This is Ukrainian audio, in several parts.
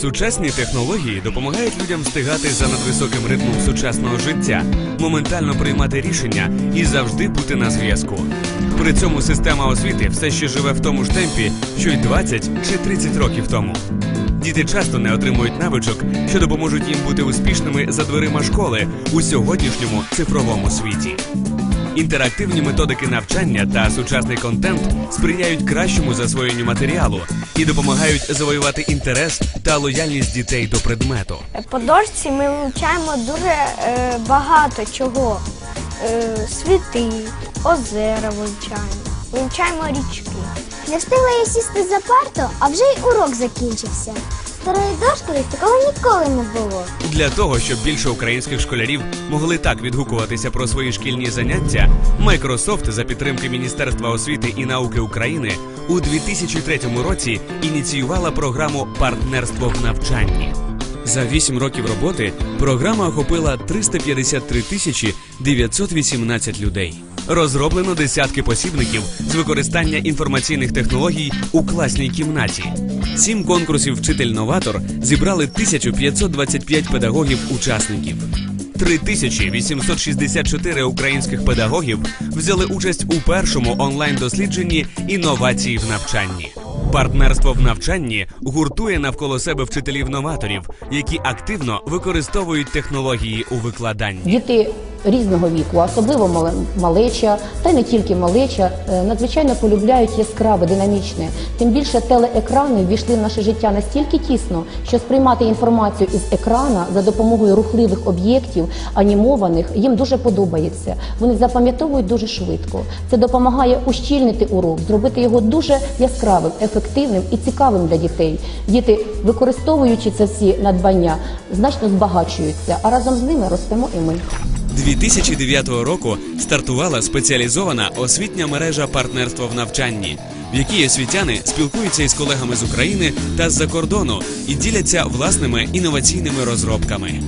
Сучасні технології допомагають людям встигати за надвисоким ритмом сучасного життя, моментально приймати рішення і завжди бути на зв'язку. При цьому система освіти все ще живе в тому ж темпі, що й 20 чи 30 років тому. Діти часто не отримують навичок, що допоможуть їм бути успішними за дверима школи у сьогоднішньому цифровому світі. Інтерактивні методики навчання та сучасний контент сприяють кращому засвоєнню матеріалу і допомагають завоювати інтерес та лояльність дітей до предмету. По дошці ми вивчаємо дуже е, багато чого. Е, світи, озера вивчаємо, вивчаємо річки. Не встигла я сісти за парту, а вже й урок закінчився. Старою дошкою такого ніколи не було. Для того, щоб більше українських школярів могли так відгукуватися про свої шкільні заняття, Microsoft за підтримки Міністерства освіти і науки України у 2003 році ініціювала програму Партнерство в навчанні. За 8 років роботи програма охопила 353 тисячі 918 людей. Розроблено десятки посібників з використання інформаційних технологій у класній кімнаті. Сім конкурсів Вчитель-новатор зібрали 1525 педагогів-учасників. 3864 українських педагогів взяли участь у першому онлайн-дослідженні інновації в навчанні. Партнерство в навчанні гуртує навколо себе вчителів-новаторів, які активно використовують технології у викладанні. Діти різного віку, особливо мале- малеча, та й не тільки малеча, е, надзвичайно полюбляють яскраве, динамічне. Тим більше телеекрани ввійшли в наше життя настільки тісно, що сприймати інформацію із екрана за допомогою рухливих об'єктів, анімованих, їм дуже подобається. Вони запам'ятовують дуже швидко. Це допомагає ущільнити урок, зробити його дуже яскравим, ефективним і цікавим для дітей. Діти, використовуючи це всі надбання, значно збагачуються, а разом з ними ростемо і ми. 2009 року стартувала спеціалізована освітня мережа партнерство в навчанні, в якій освітяни спілкуються із колегами з України та з-за кордону і діляться власними інноваційними розробками.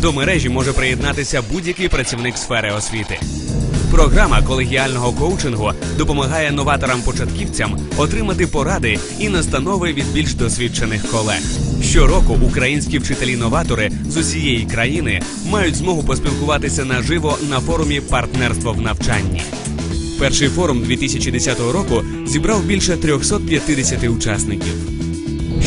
До мережі може приєднатися будь-який працівник сфери освіти. Програма колегіального коучингу допомагає новаторам-початківцям отримати поради і настанови від більш досвідчених колег. Щороку українські вчителі-новатори з усієї країни мають змогу поспілкуватися наживо на форумі партнерство в навчанні. Перший форум 2010 року зібрав більше 350 учасників.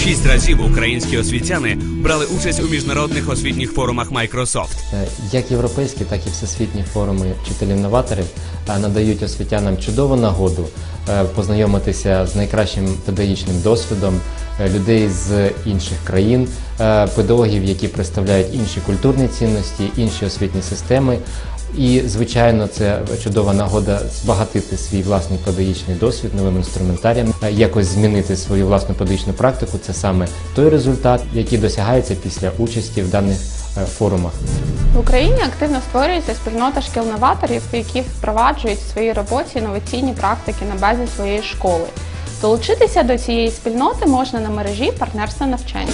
Шість разів українські освітяни брали участь у міжнародних освітніх форумах Microsoft. Е, Як європейські, так і всесвітні форуми вчителів-новаторів е, надають освітянам чудову нагоду е, познайомитися з найкращим педагогічним досвідом людей з інших країн, педагогів, які представляють інші культурні цінності, інші освітні системи. І, звичайно, це чудова нагода збагатити свій власний педагогічний досвід новим інструментарієм, е, якось змінити свою власну педагогічну практику. Це саме той результат, який досягається після участі в даних е, форумах. В Україні активно створюється спільнота шкіл-новаторів, які впроваджують в своїй роботі інноваційні практики на базі своєї школи. Долучитися до цієї спільноти можна на мережі партнерства навчання.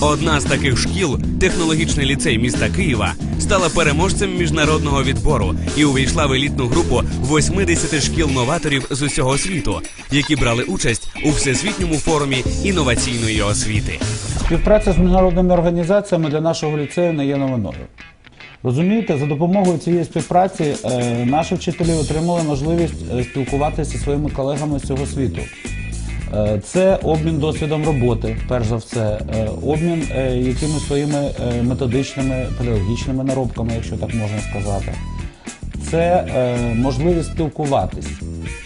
Одна з таких шкіл, технологічний ліцей міста Києва, стала переможцем міжнародного відбору і увійшла в елітну групу 80 шкіл новаторів з усього світу, які брали участь у всесвітньому форумі інноваційної освіти. Співпраця з міжнародними організаціями для нашого ліцею не є новиною. Розумієте, за допомогою цієї співпраці е, наші вчителі отримали можливість е, спілкуватися зі своїми колегами з цього світу. Е, Це обмін досвідом роботи, перш за все, е, обмін е, якимись своїми методичними, педагогічними наробками, якщо так можна сказати. Це можливість спілкуватись.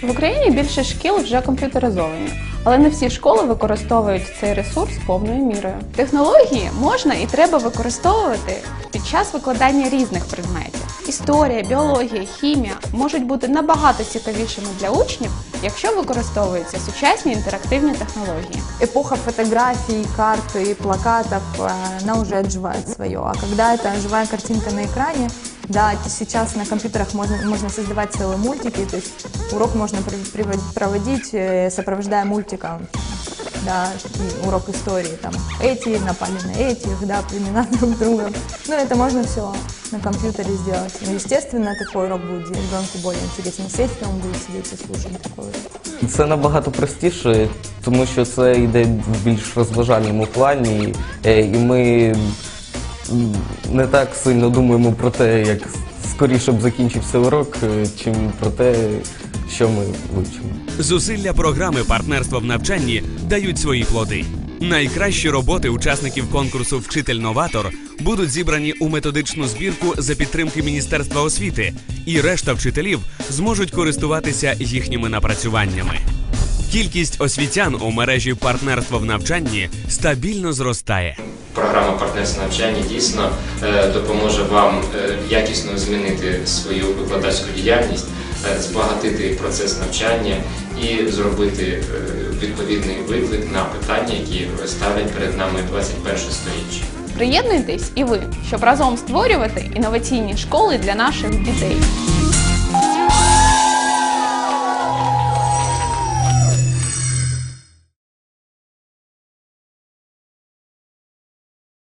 В Україні більше шкіл вже комп'ютеризовані, але не всі школи використовують цей ресурс повною мірою. Технології можна і треба використовувати під час викладання різних предметів. Історія, біологія, хімія можуть бути набагато цікавішими для учнів, якщо використовуються сучасні інтерактивні технології. эпоха фотографий, карт и плакатов, э, она уже отживает свое. А когда это живая картинка на экране, да, т- сейчас на компьютерах можно, можно создавать целые мультики, то есть урок можно при- привод- проводить, э, сопровождая мультиком да, и урок истории, там, эти напали на этих, да, племена друг друга. Ну, это можно все на компьютере сделать. Ну, естественно, такой урок будет ребенку более интересен. Естественно, он будет сидеть и слушать такой урок. Це набагато простіше, тому що це йде в більш розважальному плані, е, і ми м, не так сильно думаємо про те, як скоріше б закінчився урок, е, чим про те, що ми вивчимо. Зусилля програми партнерство в навчанні дають свої плоди. Найкращі роботи учасників конкурсу Вчитель-новатор будуть зібрані у методичну збірку за підтримки Міністерства освіти, і решта вчителів зможуть користуватися їхніми напрацюваннями. Кількість освітян у мережі партнерство в навчанні стабільно зростає. Програма партнерства навчання дійсно е, допоможе вам е, якісно змінити свою викладацьку діяльність, збагатити процес навчання і зробити е, відповідний виклик на питання, які ставлять перед нами 21 сторіччя. Приєднуйтесь і ви, щоб разом створювати інноваційні школи для наших дітей.